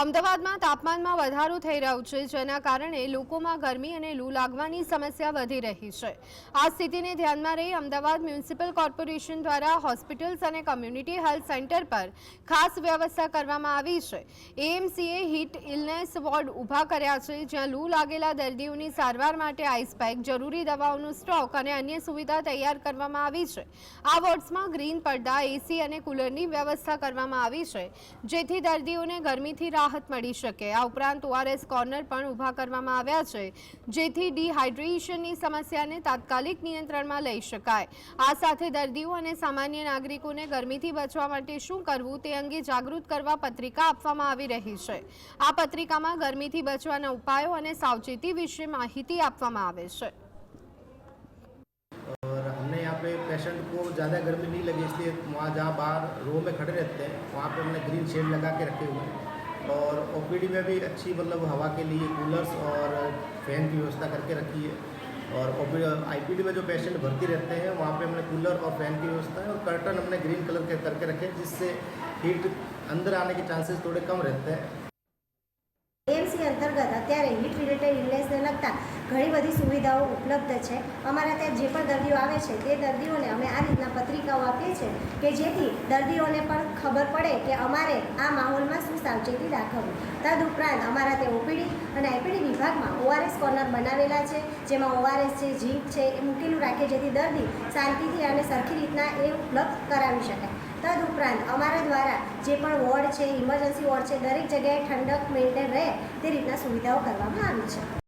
અમદાવાદમાં તાપમાનમાં વધારો થઈ રહ્યો છે, જેના કારણે લોકોમાં ગરમી અને લૂ લાગવાની સમસ્યા વધી રહી છે. આ સ્થિતિને ધ્યાનમાં રહી અમદાવાદ મ્યુનિસિપલ કોર્પોરેશન દ્વારા હોસ્પિટલ્સ અને કમ્યુનિટી હેલ્થ સેન્ટર પર ખાસ વ્યવસ્થા કરવામાં આવી છે. એએમસીએ હીટ ઇલનેસ વોર્ડ ઊભા કર્યા છે, જ્યાં લૂ લાગેલા દર્દીઓની સારવાર માટે આઈસ પેક, જરૂરી દવાઓનો સ્ટોક અને અન્ય સુવિધા તૈયાર કરવામાં આવી છે. આ વોર્ડ્સમાં ગ્રીન પડદા, એસી અને કુલરની વ્યવસ્થા કરવામાં આવી છે, જેથી દર્દીઓને ગરમીથી રાહત મળી શકે આ ઉપરાંત ઓઆરએસ કોર્નર પણ ઊભા કરવામાં આવ્યા છે જેથી ડિહાઇડ્રેશનની સમસ્યાને તાત્કાલિક નિયંત્રણમાં લઈ શકાય આ સાથે દર્દીઓ અને સામાન્ય નાગરિકોને ગરમીથી બચવા માટે શું કરવું તે અંગે જાગૃત કરવા પત્રિકા આપવામાં આવી રહી છે આ પત્રિકામાં ગરમીથી બચવાના ઉપાયો અને સાવચેતી વિશે માહિતી આપવામાં આવે છે और हमने यहाँ पे पेशेंट को ज़्यादा गर्मी नहीं लगी इसलिए वहाँ जहाँ बाहर रो में खड़े रहते हैं वहाँ पे हमने ग्रीन शेड लगा के रखे हुए हैं और ओपीडी में भी अच्छी मतलब हवा के लिए कूलर्स और फ़ैन की व्यवस्था करके रखी है। और ओ पी में जो पेशेंट भर्ती रहते हैं, वहाँ पे हमने कूलर और फ़ैन की व्यवस्था है और कर्टन हमने ग्रीन कलर के करके रखे जिससे हीट अंदर आने के चांसेस थोड़े कम रहते हैं। અંતર્ગત અત્યારે હીટ રિલેટેડ ઇલનેસને લગતા ઘણી બધી સુવિધાઓ ઉપલબ્ધ છે. અમારા ત્યાં જે પણ દર્દીઓ આવે છે, તે દર્દીઓને અમે આ રીતના પત્રિકાઓ આપીએ છીએ કે જેથી દર્દીઓને પણ ખબર પડે કે અમારે આ માહોલમાં શું સાવચેતી રાખવી. તદ ઉપરાંત અમારા ત્યાં ઓપીડી અને આઈપીડી વિભાગમાં ઓઆરએસ કોર્નર બનાવેલા છે, જેમાં ઓઆરએસ છે ઝીંક છે, એ મૂકેલું રાખે જેથી દર્દી શાંતિથી અને સરખી રીતના એ ઉપલબ્ધ કરાવી શકાય તદુપરાંત અમારા દ્વારા જે પણ વોર્ડ છે, ઇમરજન્સી વોર્ડ છે, દરેક જગ્યાએ ઠંડક મેન્ટેન રહે તે રીતના સુવિધાઓ કરવામાં આવી છે.